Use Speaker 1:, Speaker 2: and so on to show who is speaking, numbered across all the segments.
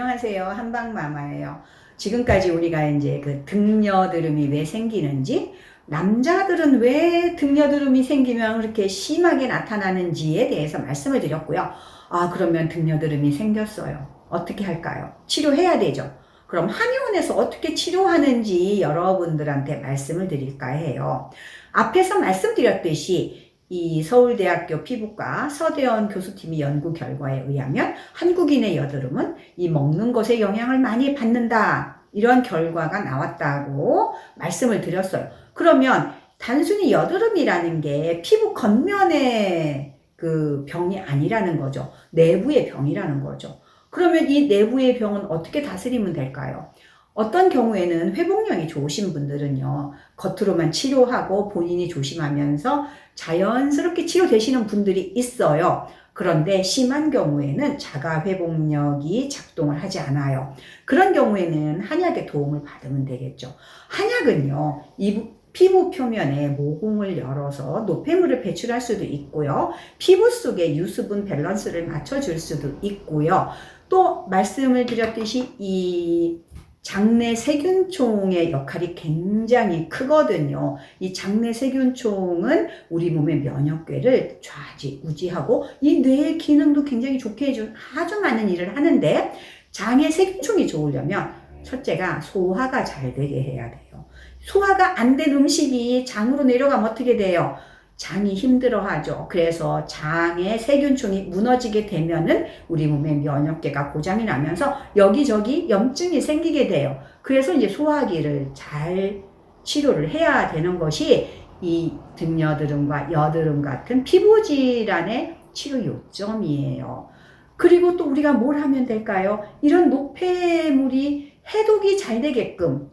Speaker 1: 안녕하세요. 한방마마예요. 지금까지 우리가 이제 그 등려드름이 왜 생기는지, 남자들은 왜 등려드름이 생기면 그렇게 심하게 나타나는지에 대해서 말씀을 드렸고요. 아, 그러면 등려드름이 생겼어요. 어떻게 할까요? 치료해야 되죠. 그럼 한의원에서 어떻게 치료하는지 여러분들한테 말씀을 드릴까 해요. 앞에서 말씀드렸듯이 이 서울대학교 피부과 서대원 교수팀이 연구 결과에 의하면 한국인의 여드름은 이 먹는 것에 영향을 많이 받는다. 이런 결과가 나왔다고 말씀을 드렸어요. 그러면 단순히 여드름이라는 게 피부 겉면의 그 병이 아니라는 거죠. 내부의 병이라는 거죠. 그러면 이 내부의 병은 어떻게 다스리면 될까요? 어떤 경우에는 회복력이 좋으신 분들은요, 겉으로만 치료하고 본인이 조심하면서 자연스럽게 치료되시는 분들이 있어요. 그런데 심한 경우에는 자가 회복력이 작동을 하지 않아요. 그런 경우에는 한약의 도움을 받으면 되겠죠. 한약은요, 이 피부 표면에 모공을 열어서 노폐물을 배출할 수도 있고요. 피부 속에 유수분 밸런스를 맞춰줄 수도 있고요. 또 말씀을 드렸듯이 이 장내 세균총의 역할이 굉장히 크거든요. 이 장내 세균총은 우리 몸의 면역궤를 좌지우지하고 이 뇌의 기능도 굉장히 좋게 해준 아주 많은 일을 하는데 장의 세균총이 좋으려면 첫째가 소화가 잘 되게 해야 돼요. 소화가 안 된 음식이 장으로 내려가면 어떻게 돼요? 장이 힘들어하죠. 그래서 장의 세균총이 무너지게 되면은 우리 몸의 면역계가 고장이 나면서 여기저기 염증이 생기게 돼요. 그래서 이제 소화기를 잘 치료를 해야 되는 것이 이 등여드름과 여드름 같은 피부 질환의 치료 요점이에요. 그리고 또 우리가 뭘 하면 될까요? 이런 노폐물이 해독이 잘 되게끔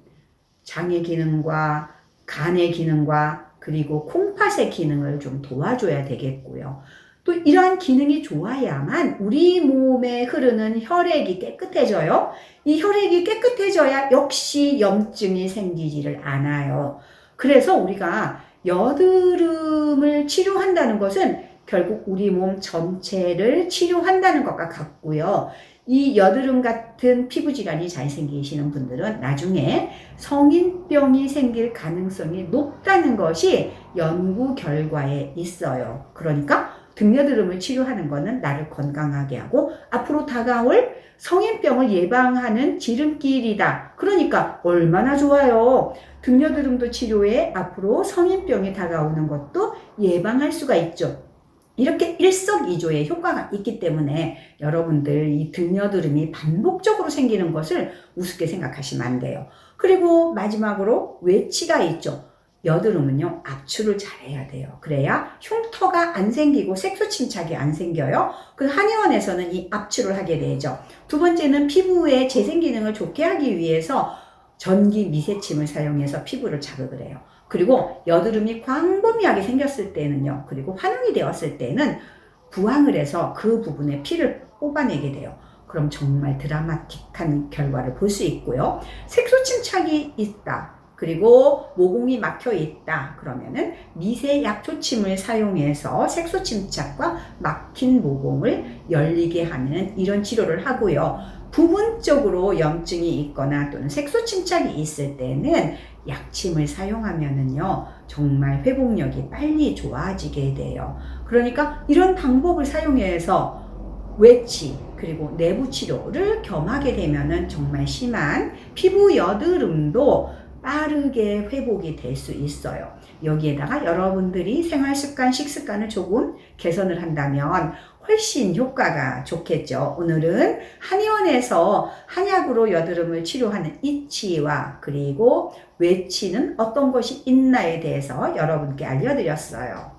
Speaker 1: 장의 기능과 간의 기능과 그리고 콩팥의 기능을 좀 도와줘야 되겠고요. 또 이러한 기능이 좋아야만 우리 몸에 흐르는 혈액이 깨끗해져요. 이 혈액이 깨끗해져야 역시 염증이 생기지를 않아요. 그래서 우리가 여드름을 치료한다는 것은 결국 우리 몸 전체를 치료한다는 것과 같고요. 이 여드름 같은 피부 질환이 잘 생기시는 분들은 나중에 성인병이 생길 가능성이 높다는 것이 연구 결과에 있어요. 그러니까 등여드름을 치료하는 것은 나를 건강하게 하고 앞으로 다가올 성인병을 예방하는 지름길이다. 그러니까 얼마나 좋아요. 등여드름도 치료해 앞으로 성인병이 다가오는 것도 예방할 수가 있죠. 이렇게 일석이조의 효과가 있기 때문에 여러분들 이 등여드름이 반복적으로 생기는 것을 우습게 생각하시면 안 돼요. 그리고 마지막으로 외치가 있죠. 여드름은요, 압출을 잘해야 돼요. 그래야 흉터가 안 생기고 색소 침착이 안 생겨요. 그 한의원에서는 이 압출을 하게 되죠. 두 번째는 피부의 재생 기능을 좋게 하기 위해서 전기 미세침을 사용해서 피부를 자극을 해요. 그리고 여드름이 광범위하게 생겼을 때는요, 그리고 환웅이 되었을 때는 부항을 해서 그 부분에 피를 뽑아내게 돼요. 그럼 정말 드라마틱한 결과를 볼 수 있고요. 색소 침착이 있다. 그리고 모공이 막혀 있다. 그러면은 미세 약초침을 사용해서 색소 침착과 막힌 모공을 열리게 하는 이런 치료를 하고요. 부분적으로 염증이 있거나 또는 색소 침착이 있을 때는 약침을 사용하면은요, 정말 회복력이 빨리 좋아지게 돼요. 그러니까 이런 방법을 사용해서 외치, 그리고 내부 치료를 겸하게 되면은 정말 심한 피부 여드름도 빠르게 회복이 될 수 있어요. 여기에다가 여러분들이 생활 습관, 식습관을 조금 개선을 한다면 훨씬 효과가 좋겠죠. 오늘은 한의원에서 한약으로 여드름을 치료하는 이치와 그리고 외치는 어떤 것이 있나에 대해서 여러분께 알려드렸어요.